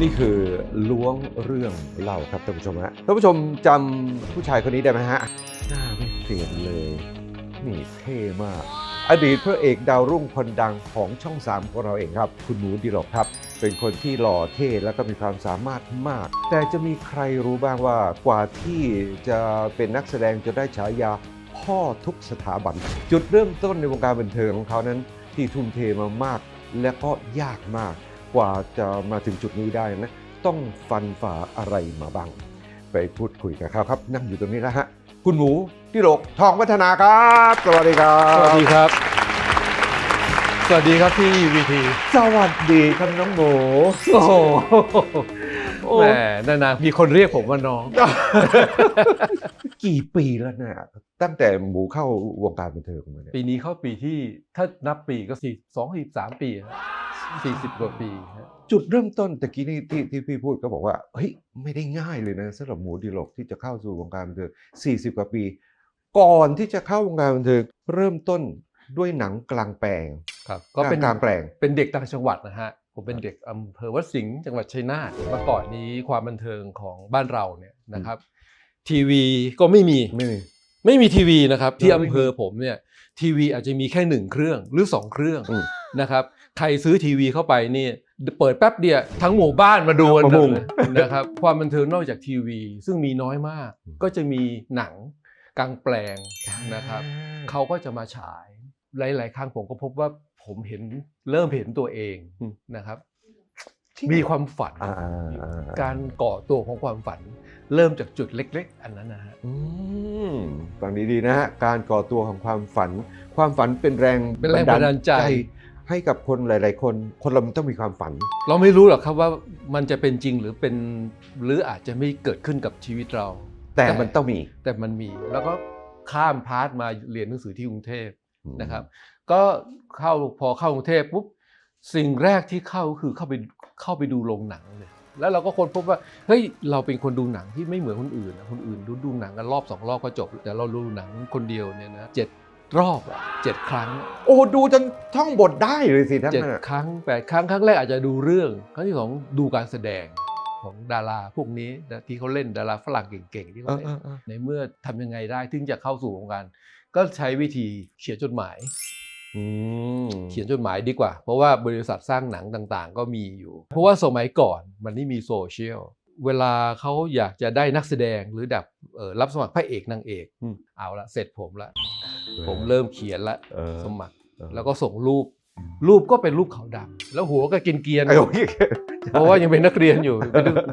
นี่คือล้วงเรื่องเล่าครับท่านผู้ชมฮะท่านผู้ชมจำผู้ชายคนนี้ได้ไหมฮะหน้าไม่เปลี่ยนเลย นี่เท่มาก อดีตพระเอกดาวรุ่งคนดังของช่องสามของเราเองครับ คุณหมูดีหลกครับ เป็นคนที่หล่อเท่แล้วก็มีความสามารถมาก แต่จะมีใครรู้บ้างว่ากว่าที่จะเป็นนักแสดงจะได้ฉายาพ่อทุกสถาบัน จุดเริ่มต้นในวงการบันเทิงของเขานั้น ที่ทุ่มเทมามากและก็ยากมาก กว่าจะมาถึงจุดนี้ได้นะ ต้องฟันฝ่าอะไรมาบ้าง ไปพูดคุยกับเขาครับ นั่งอยู่ตรงนี้แล้วฮะ คุณหมูที่โลกทองวัฒนาครับ สวัสดีครับ สวัสดีครับ สวัสดีครับพี่วีทีสวัสดีครับน้องหมูโอ้โหโอ้แหมนานๆมีคนเรียกผมว่าน้อง กี่ปีแล้วเนี่ยตั้งแต่หมูเข้าวงการบันเทิงมาเนี่ยปีนี้เข้าปีที่ถ้านับปีก็สี่สองสิบสามปีสี่สิบกว่าปีฮะจุดเริ่มต้นตะกี้นี่ที่ที่พี่พูดก็บอกว่าเฮ้ยไม่ได้ง่ายเลยนะสำหรับหมูดีโลกที่จะเข้าสู่วงการบันเทิง40กว่าปี ก่อนที่จะเข้าวงการบันเทิงเริ่มต้นด้วยหนังกลางแปลง ครับก็เป็นกลางแปลงเป็นเด็กต่างจังหวัดนะฮะผมเป็นเด็กอำเภอวัดสิงห์จังหวัดชัยนาทเมื่อก่อนนี้ความบันเทิงของบ้านเราเนี่ยนะครับ ทีวีก็ไม่มีไม่มีไม่มีทีวีนะครับที่เออไม่มีอำเภอผมเนี่ยทีวีอาจจะมีแค่หนึ่งเครื่องหรือสองเครื่องอืมนะครับใครซื้อทีวีเข้าไปนี่เปิดแป๊บเดียวทั้งหมู่บ้านมาดูกันมามุงเลยนะครับความบันเทิงนอกจากทีวี ซึ่งมีน้อยมากอืมก็จะมีหนังกลางแปลงนะครับเขาก็จะมาฉายหลาย ๆ ครั้งผมก็พบว่า ผมเห็นเริ่มเห็นตัวเองนะครับ มีความฝันอ่าอ่าการก่อตัวของความฝัน เริ่มจากจุดเล็ก ๆ อันนั้นนะฮะอืมฟังดีๆนะฮะการก่อตัวของความฝัน ความฝันเป็นแรงเป็นแรงบันดาลใจให้กับคนหลาย ๆ คน คนเรามันต้องมีความฝัน เราไม่รู้หรอกครับว่ามันจะเป็นจริงหรือเป็นหรืออาจจะไม่เกิดขึ้นกับชีวิตเรา แต่มันต้องมี แต่มันมี แล้วก็ข้ามพาร์ทมาเรียนหนังสือที่กรุงเทพนะครับ ก็เข้าพอเข้ากรุงเทพปุ๊บสิ่งแรกที่เข้าก็คือเข้าไปเข้าไปดูโรงหนังเลยแล้วเราก็ค้นพบว่าเฮ้ยเราเป็นคนดูหนังที่ไม่เหมือนคนอื่นนะคนอื่นดูดูหนังกันรอบสองรอบก็จบ แต่เราดูหนังคนเดียวเนี่ยนะเจ็ดรอบอะเจ็ดครั้ง โอ้ดูจนท่องบทได้เลยสิทั้งเจ็ดนั้นอะครั้งแปดครั้งครั้งแรกอาจจะดูเรื่อง ครั้งที่สองดูการแสดงของดาราพวกนี้นะที่เขาเล่นดาราฝรั่งเก่งๆที่เอเขาอเล่เอนอเออในเมื่อทำยังไงได้ถึงจะเข้าสู่วงการก็ใช้วิธีเขียนจดหมายอืม เขียนจดหมายดีกว่า เพราะว่าบริษัทสร้างหนังต่างๆ ก็มีอยู่ เพราะว่าสมัยก่อนมันไม่มีโซเชียลเวลาเขาอยากจะได้นักแสดงหรือแบบเอ่อรับสมัครพระเอกนางเอกอืมเอาละเสร็จผมละ ผมเริ่มเขียนละเออสมัครเออแล้วก็ส่งรูป รูปก็เป็นรูปขาวดำแล้วหัวก็กินเกรียนๆไอ้โอ้ยเพราะว่ายังเป็นนักเรียนอยู่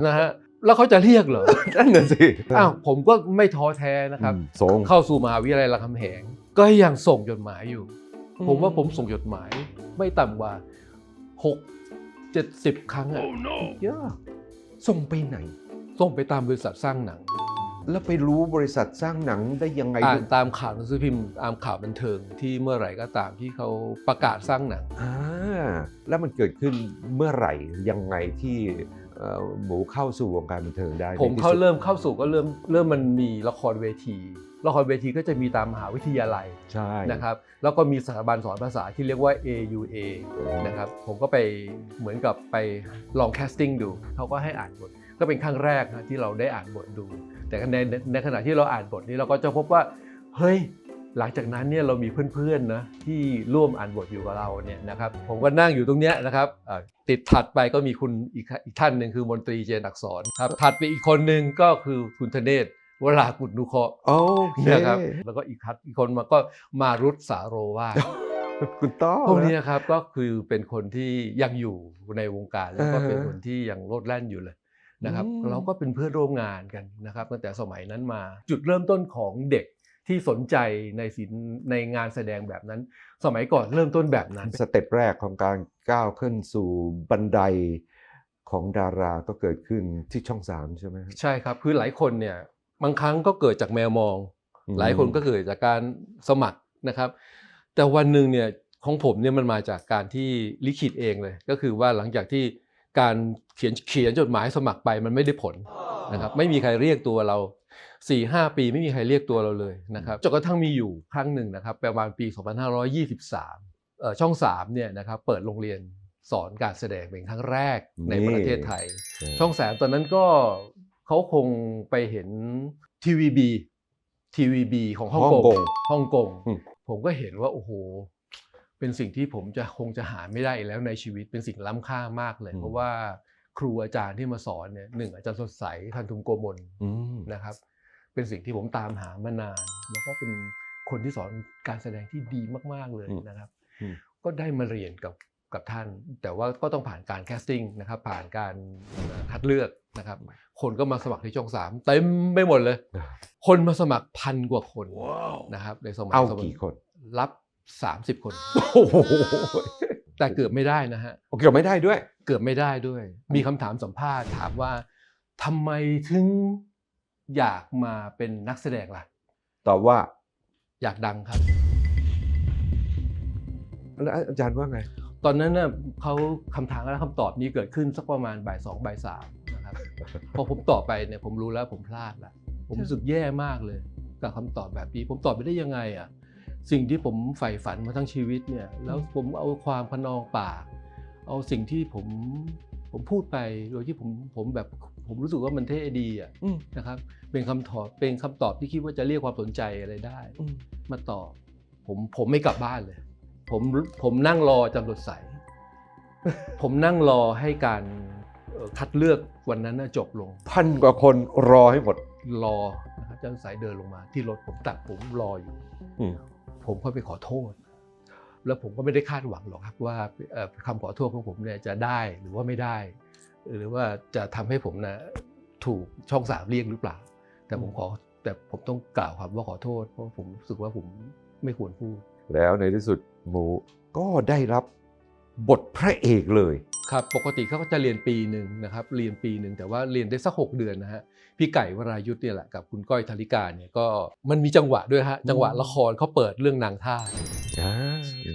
นะฮะแล้วเขาจะเรียกเหรอนั่นน่ะสิอ้าวผมก็ไม่ท้อแท้นะครับอืมส่งเข้าสู่มหาวิทยาลัยรามคำแหง ก็ยังส่งจดหมายอยู่ ผมว่าผมส่งจดหมายไม่ต่ำกว่า6 70ครั้งอะเยอะส่งไปไหน ส่งไปตามบริษัทสร้างหนัง แล้วไปรู้บริษัทสร้างหนังได้ยังไงอ่านตามข่าวหนังสือพิมพ์ตามข่าวบันเทิงที่เมื่อไหร่ก็ตามที่เขาประกาศสร้างหนังอ่าแล้วมันเกิดขึ้นเมื่อไหร่ยังไงที่เอ่อหมูเข้าสู่วงการบันเทิงได้ ผมในที่เขาสุดเริ่มเข้าสู่ก็เริ่มเริ่มมันมีละครเวที ละครเวทีก็จะมีตามมหาวิทยาลัยใช่นะครับแล้วก็มีสถาบันสอนภาษาที่เรียกว่า AUA นะครับผมก็ไปเหมือนกับไปลองแคสติ้งดูเขาก็ให้อ่านบทก็เป็นครั้งแรกนะที่เราได้อ่านบทดู แต่ในในขณะที่เราอ่านบทนี้เราก็จะพบว่าเฮ้ยหลังจากนั้นเนี่ยเรามีเพื่อนๆนะที่ร่วมอ่านบทอยู่กับเราเนี่ยนะครับผมก็นั่งอยู่ตรงเนี้ยนะครับอ่าติดถัดไปก็มีคุณอีกอีกท่านหนึ่งคือมนตรีเจนอักษรครับถัดไปอีกคนหนึ่งก็คือคุณธเนศ วรากุลนุเคราะห์โอเคนะครับแล้วก็อีกคัดอีกคนมาก็มารุตสาโรวาทคุณต้อพวกนี้นะครับก็คือเป็นคนที่ยังอยู่ในวงการแล้วก็เป็นคนที่ยังโลดแล่นอยู่เลยนะครับ เราก็เป็นเพื่อนร่วมงานกันนะครับตั้งแต่สมัยนั้นมาจุดเริ่มต้นของเด็กที่สนใจในศิลป์ในงานแสดงแบบนั้น สมัยก่อนเริ่มต้นแบบนั้น สเต็ปแรกของการก้าวขึ้นสู่บันไดของดาราก็เกิดขึ้นที่ช่องสามใช่ไหมครับใช่ครับคือหลายคนเนี่ย บางครั้งก็เกิดจากแมวมองอืมหลายคนก็เกิดจากการสมัครนะครับ แต่วันหนึ่งเนี่ยของผมเนี่ยมันมาจากการที่ลิขิตเองเลย ก็คือว่าหลังจากที่การเขียนเขียนจดหมายสมัครไปมันไม่ได้ผลนะครับไม่มีใครเรียกตัวเรา4ี่หปีไม่มีใครเรียกตัวเราเลยนะครับจนกระทั่งมีอยู่ครั้งหนึ่งนะครับประมาณปี 2523เอ่อช่อง3เนี่ยนะครับเปิดโรงเรียนสอนการแสดงเป็นครั้งแรกในนี่ประเทศไทย ช่องแสามตอนนั้นก็ เขาคงไปเห็นทีวีบีทีวีบีของฮ่องฮ่องกกงงฮ่องกงอืมผมก็เห็นว่าโอ้โหเป็นสิ่งที่ผมจะคงจะหาไม่ได้อีกแล้วในชีวิตเป็นสิ่งล้ำค่ามากเลย เพราะว่าครูอาจารย์ที่มาสอนเนี่ยหนึ่งอาจารย์สดใสทันทุมโกมลอืมนะครับ เป็นสิ่งที่ผมตามหามานาน แล้วก็เป็นคนที่สอนการแสดงที่ดีมากๆเลยนะครับอืมก็ได้มาเรียนกับ กับท่าน แต่ว่าก็ต้องผ่านการแคสติ้งนะครับผ่านการคัดเลือกนะครับคนก็มาสมัครที่ช่องสามเต็มไปหมดเลย คนมาสมัครพันกว่าคนนะครับในสมัยเอาสมัยกี่คนรับ 30 คนโอ้โหแต่เกือบไม่ได้นะฮะเกือบไม่ได้ด้วย เกือบไม่ได้ด้วย มีคำถามสัมภาษณ์ถามว่าทำไมถึงอยากมาเป็นนักแสดงล่ะตอบว่าอยากดังครับแล้วอาจารย์ว่าไง ตอนนั้นน่ะเขาคำถามและคำตอบนี้เกิดขึ้นสักประมาณบ่ายสองบ่ายสามนะครับพอผมตอบไปเนี่ยผมรู้แล้วผมพลาดละผมรู้สึกแย่มากเลย กับคำตอบแบบนี้ ผมตอบไปได้ยังไงอะสิ่งที่ผมใฝ่ฝันมาทั้งชีวิตเนี่ยแล้วผมเอาความพนองปาก เอาสิ่งที่ผมผมพูดไปโดยที่ผมผมแบบผมรู้สึกว่ามันเท่ดีอะอืมนะครับเป็นคำตอบเป็นคำตอบที่คิดว่าจะเรียกความสนใจอะไรได้อืมมาตอบผมผมไม่กลับบ้านเลย ผมผมนั่งรอจำรถใสผมนั่งรอให้การเอ่อคัดเลือกวันนั้นน่ะจบลง พันกว่าคนรอให้หมดรอนะครับจำรถใสเดินลงมา ที่รถผมตัดผมรออยู่อืมผมก็ไปขอโทษ แล้วผมก็ไม่ได้คาดหวังหรอกครับว่าเอ่อคำขอโทษของผมเนี่ยจะได้หรือว่าไม่ได้ หรือว่าจะทำให้ผมนะถูกช่องสามเรียกหรือเปล่า แต่ผมขอแต่ผมต้องกล่าวครับว่าขอโทษ เพราะผมรู้สึกว่าผมไม่ควรพูด แล้วในที่สุดหมูก็ได้รับบทพระเอกเลยครับปกติเขาก็จะเรียนปีหนึ่งนะครับเรียนปีหนึ่งแต่ว่าเรียนได้สักหกเดือนนะฮะพี่ไก่วรายุทธ์เนี่ยแหละกับคุณก้อยธาริกาเนี่ยก็มันมีจังหวะด้วยฮะจังหวะละครเขาเปิดเรื่องนางท่าอ่า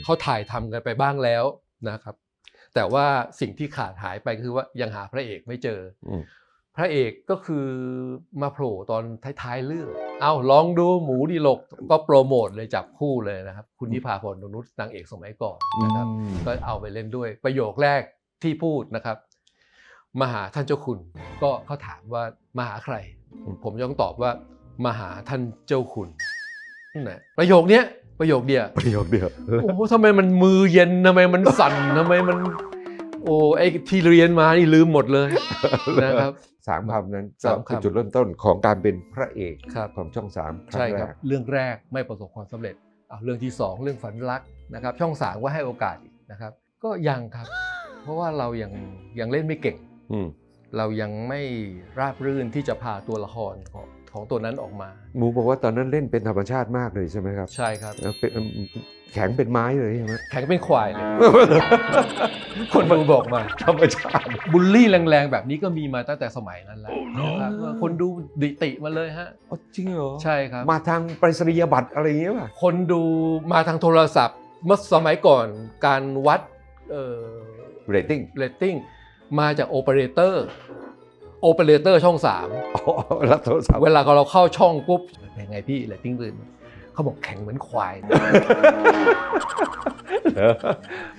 เขาถ่ายทำกันไปบ้างแล้วนะครับ แต่ว่าสิ่งที่ขาดหายไปคือว่ายังหาพระเอกไม่เจออืม พระเอกก็คือมาโผล่ตอนท้ายๆเรื่อง เอาลองดูหมูดีหลกก็โปรโมทเลยจับคู่เลยนะครับ คุณนิพาพรนนุษนางเอกสมัยก่อนนะครับ ก็เอาไปเล่นด้วยประโยคแรกที่พูดนะครับ มาหาท่านเจ้าคุณ ก็เขาถามว่ามาหาใคร ผมต้องตอบว่ามาหาท่านเจ้าคุณนั่นแหละประโยคเนี้ยประโยคเดียวประโยคเดียวโอ้โหทำไมมันมือเย็นทำไมมันสั่นทำไมมัน โอ้ไอ้ที่เรียนมานี่ลืมหมดเลยนะครับ สามคำนั้นสามก็เป็นคำจุดเริ่มต้นของการเป็นพระเอกครับของช่องสามครั้ใช่งคแรรับกเรื่องแรกไม่ประสบความสำเร็จอะเรื่องที่สองเรื่องฝันรักนะครับช่องสามก็ให้โอกาสอีกนะครับก็ยังครับ เพราะว่าเรายังยังเล่นไม่เก่งอืมเรายังไม่ราบรื่นที่จะพาตัวละครของ ของตัวนั้นออกมา หมูบอกว่าตอนนั้นเล่นเป็นธรรมชาติมากเลยใช่ไหมครับ ใช่ครับแล้วเป็นแข็งเป็นไม้เลยใช่ไหมแข็งเป็นควายเลยคนดูบอกมาธรรมชาติบูลลี่แรงๆ แบบนี้ก็มีมาตั้งแต่สมัยนั้นแล้วนะครับว่าคนดูดิติมาเลยฮะอ๋อจริงเหรอใช่ครับมาทางไปรษณียบัตรอะไรอย่างเงี้ยป่ะคนดูมาทางโทรศัพท์ เมื่อสมัยก่อนการวัดเอ่อเรตติ้งเรตติ้งมาจากโอเปอเรเตอร์ โอเปอเรเตอร์ช่องอ๋อรับโทรศัพ3ท์เวลาเราเข้าช่องปุ๊บเป็นไงพี่เรตติ้งปืนเขาบอกแข็งเหมือนควาย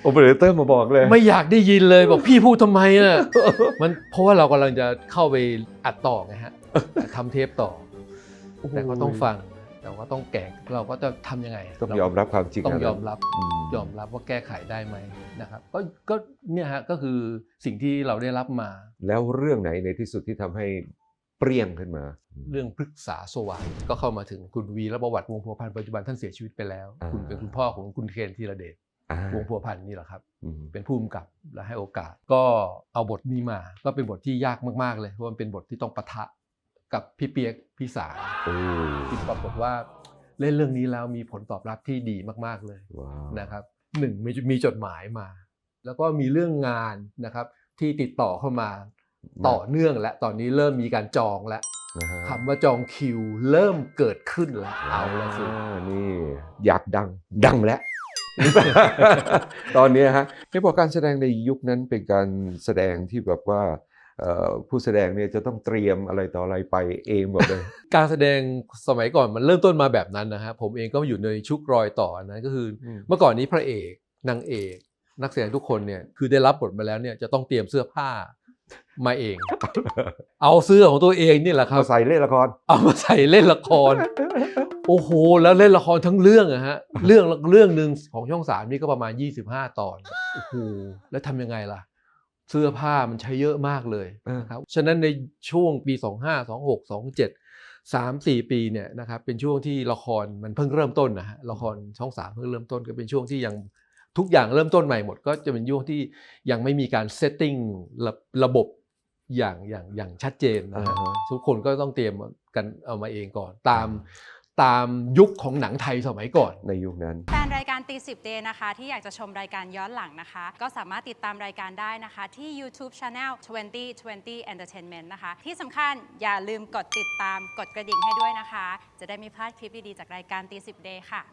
โอเปอเรเตอร์มาบอกเลย ไม่อยากได้ยินเลยบอกพี่พูดทำไมอะมันเพราะว่าเรากำลังจะเข้าไปอัดต่อไงฮะทำเทปต่อ แต่ก็ต้องฟัง แต่ว่าต้องแกะเราก็จะทำยังไงต้องยอมรับความจริงต้องนะยอมรับอืมยอมรับว่าแก้ไขได้ไหมนะครับ ก็ก็เนี่ยฮะก็คือสิ่งที่เราได้รับมา แล้วเรื่องไหนในที่สุดที่ทำให้เปรี้ยงขึ้นมา เรื่องพฤกษาสว่างก็เข้ามาถึงคุณวีและประวัติวงศ์พัวพันธ์ปัจจุบันท่านเสียชีวิตไปแล้วอ่าคุณเป็นคุณพ่อของคุณเคนธีรเดชอ่าวงศ์พัวพันธ์นี่แหละครับอืมเป็นผู้กำกับและให้โอกาส ก็เอาบทนี้มา ก็เป็นบทที่ยากมากๆเลยเพราะมันเป็นบทที่ต้องปะทะ กับพี่เปียกพี่สาโอ้ที่ปรากฏว่าเล่นเรื่องนี้แล้วมีผลตอบรับที่ดีมาก ๆเลยว้าวนะครับหนึ่งมีมีจดหมายมา แล้วก็มีเรื่องงานนะครับ ที่ติดต่อเข้ามาต่อเนื่องและตอนนี้เริ่มมีการจองแล้วนะฮะคำว่าจองคิวเริ่มเกิดขึ้นแล้วเอาละสิอ่านี่อยากดังดังแล้ว ตอนเนี้ยฮะไม่บอกการแสดงในยุคนั้นเป็นการแสดงที่แบบว่าเอ่อ ผู้แสดงเนี่ยจะต้องเตรียมอะไรต่ออะไรไปเองหมดเลย การแสดงสมัยก่อนมันเริ่มต้นมาแบบนั้นนะฮะผมเองก็อยู่ในชุกรอยต่ออันนั้นก็คืออืมเมื่อก่อนนี้พระเอกนางเอกนักแสดงทุกคนเนี่ยคือได้รับบทมาแล้วเนี่ยจะต้องเตรียมเสื้อผ้ามาเอง เอาเสื้อของตัวเองนี่แหละครับมาใส่เล่นละคร เอามาใส่เล่นละคร โอ้โห แล้วเล่นละครทั้งเรื่องอะฮะ เรื่องเรื่องหนึ่งของช่องสามนี่ก็ประมาณ 25 ตอน โอ้โห แล้วทำยังไงล่ะ เสื้อผ้ามันใช้เยอะมากเลยเออนะครับฉะนั้นในช่วงปี 25 26 27 3 4 ปีเนี่ยนะครับเป็นช่วงที่ละครมันเพิ่งเริ่มต้นนะฮะละครช่องสามเพิ่งเริ่มต้นก็เป็นช่วงที่ยังทุกอย่างเริ่มต้นใหม่หมด ก็จะเป็นช่วงที่ยังไม่มีการเซตติ้งระระบบอย่างอย่างอย่างชัดเจนนะฮะอ่าฮะทุกคนก็ต้องเตรียมกันเอามาเองก่อนตาม ตามยุคของหนังไทยสมัยก่อน ในยุคนั้น แฟนรายการตีสิบเดนะคะ ที่อยากจะชมรายการย้อนหลังนะคะ ก็สามารถติดตามรายการได้นะคะ ที่ YouTube Channel 2020 Entertainment นะคะ ที่สำคัญอย่าลืมกดติดตามกดกระดิ่งให้ด้วยนะคะ จะได้ไม่พลาดคลิปดีๆจากรายการตีสิบเดค่ะ